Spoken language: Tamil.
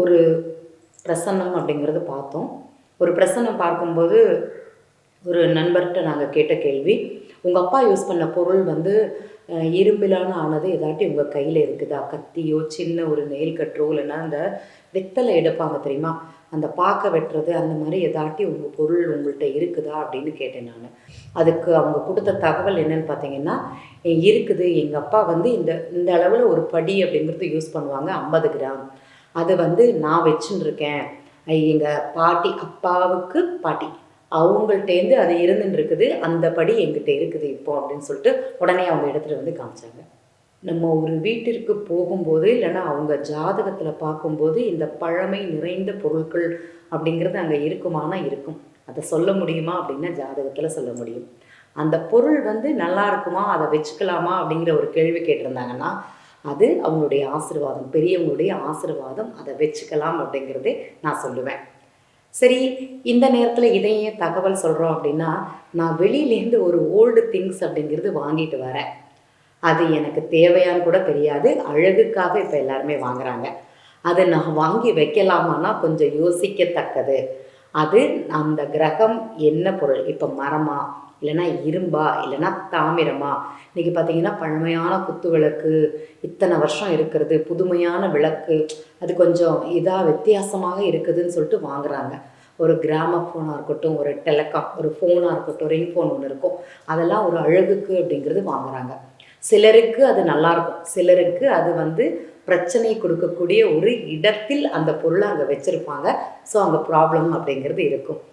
ஒரு பிரசன்னம் அப்படிங்கிறது பார்த்தோம். ஒரு பிரசன்னம் பார்க்கும்போது ஒரு நண்பர்கிட்ட நாங்கள் கேட்ட கேள்வி உங்கள் அப்பா யூஸ் பண்ண பொருள் வந்து இரும்பிலான ஆனது ஏதாட்டி உங்கள் கையில் இருக்குதா? கத்தியோ சின்ன ஒரு நெயில் கட்டரோ இல்லைன்னா அந்த வெத்தலை எடுப்பாங்க தெரியுமா? அந்த பாக்க வெட்டுறது அந்த மாதிரி ஏதாட்டி உங்கள் பொருள் உங்கள்கிட்ட இருக்குதா? அப்படின்னு கேட்டேன் நான். அதுக்கு அவங்க கொடுத்த தகவல் என்னன்னு பார்த்தீங்கன்னா இருக்குது. எங்கள் அப்பா வந்து இந்த இந்த அளவில் ஒரு படி அப்படிங்கிறது யூஸ் பண்ணுவாங்க ஐம்பது கிராம். அதை வந்து நான் வச்சுருக்கேன் எங்கள் பாட்டி அப்பாவுக்கு பாட்டி. அவங்கள்ட்டேருந்து அது இருந்துன்னு இருக்குது அந்த படி எங்கிட்ட இருக்குது இப்போ அப்படின்னு சொல்லிட்டு உடனே அவங்க எடுத்துகிட்டு வந்து காமிச்சாங்க. நம்ம ஒரு வீட்டிற்கு போகும்போது இல்லைன்னா அவங்க ஜாதகத்தில் பார்க்கும்போது இந்த பழமை நிறைந்த பொருட்கள் அப்படிங்கிறது அங்கே இருக்குமானா இருக்கும். அதை சொல்ல முடியுமா அப்படின்னா ஜாதகத்தில் சொல்ல முடியும். அந்த பொருள் வந்து நல்லா இருக்குமா? அதை வச்சுக்கலாமா அப்படிங்கிற ஒரு கேள்வி கேட்டிருந்தாங்கன்னா அது அவங்களுடைய ஆசிர்வாதம் பெரியவங்களுடைய ஆசிர்வாதம். அதை வச்சுக்கலாம் அப்படிங்கிறதே நான் சொல்லுவேன். சரி இந்த நேரத்தில் இதையே தகவல் சொல்கிறோம் அப்படின்னா நான் வெளியிலேருந்து ஒரு ஓல்டு திங்ஸ் அப்படிங்கிறது வாங்கிட்டு வரேன். அது எனக்கு தேவையான்னு கூட தெரியாது. அழகுக்காக இப்போ எல்லாருமே வாங்குறாங்க. அதை நான் வாங்கி வைக்கலாமான்னா கொஞ்சம் யோசிக்கத்தக்கது. அது அந்த கிரகம் என்ன பொருள்? இப்போ மரமா? இல்லைன்னா இரும்பா? இல்லைன்னா தாமிரமா? இன்றைக்கி பார்த்தீங்கன்னா பழமையான குத்து விளக்கு இத்தனை வருஷம் இருக்கிறது புதுமையான விளக்கு அது கொஞ்சம் இதாக வித்தியாசமாக இருக்குதுன்னு சொல்லிட்டு வாங்குறாங்க. ஒரு கிராம ஃபோனாக இருக்கட்டும் ஒரு டெலகாம் ஒரு ஃபோனாக இருக்கட்டும் ரிங் ஃபோன் ஒன்று இருக்கும். அதெல்லாம் ஒரு அழகுக்கு அப்படிங்கிறது வாங்குறாங்க. சிலருக்கு அது நல்லா இருக்கும் சிலருக்கு அது வந்து பிரச்சனை கொடுக்கக்கூடிய ஒரு இடத்தில் அந்த பொருளை அங்கே வச்சுருப்பாங்க. ஸோ அங்கே ப்ராப்ளம் அப்படிங்கிறது இருக்கும்.